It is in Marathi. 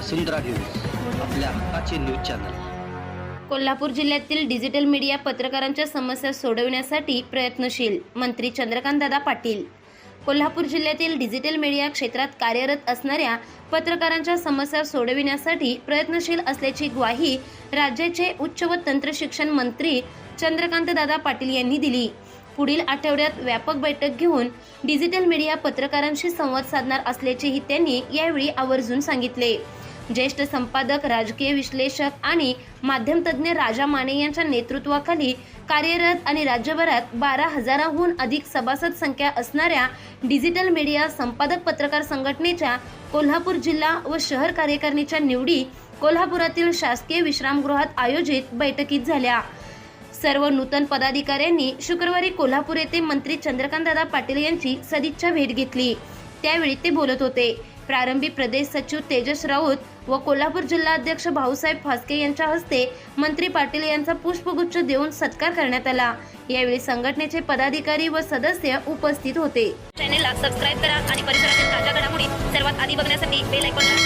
वसुंधरा न्यूज आपल्या हक्काचे न्यूज चॅनल. कोल्हापूर जिल्ह्यातील डिजिटल मीडिया पत्रकारांच्या समस्या सोडविण्यासाठी प्रयत्नशील मंत्री चंद्रकांतदादा पाटील. कोल्हापूर जिल्ह्यातील डिजिटल मीडिया क्षेत्रात कार्यरत असणाऱ्या पत्रकारांच्या समस्या सोडविण्यासाठी प्रयत्नशील असल्याची ग्वाही राज्याचे उच्च व तंत्र शिक्षण मंत्री चंद्रकांतदादा पाटील यांनी दिली. पुढील आठवड्यात व्यापक बैठक घेऊन डिजिटल मीडिया पत्रकारांशी संवाद साधणार असल्याचेही त्यांनी यावेळी आवर्जून सांगितले. ज्येष्ठ संपादक राजकीय विश्लेषक आणि माध्यमतज्ज्ञ राजा माने यांच्या नेतृत्वाखाली कार्यरत आणि राज्यभरात बारा हजाराहून अधिक सभासद संख्या असणाऱ्या डिजिटल मीडिया संपादक पत्रकार संघटनेच्या कोल्हापूर जिल्हा व शहर कार्यकारिणीच्या निवडी कोल्हापुरातील शासकीय विश्रामगृहात आयोजित बैठकीत झाल्या. सर्व नूतन पदाधिकाऱ्यांनी शुक्रवारी कोल्हापूर येथे मंत्री चंद्रकांतदादा पाटील यांची सदिच्छा भेट घेतली. त्यावेळी ते बोलत होते. प्रारंभी प्रदेश सचिव तेजस राऊत व कोल्हापूर जिल्हाध्यक्ष भाऊसाहेब फासके यांच्या हस्ते मंत्री पाटील यांचा पुष्पगुच्छ देऊन सत्कार करण्यात आला. यावेळी संघटनेचे पदाधिकारी व सदस्य उपस्थित होते. चॅनेलला सबस्क्राईब करा आणि परिसरातील ताज्या घडामोडी सर्वात आधी बघण्यासाठी बेल आयकॉनला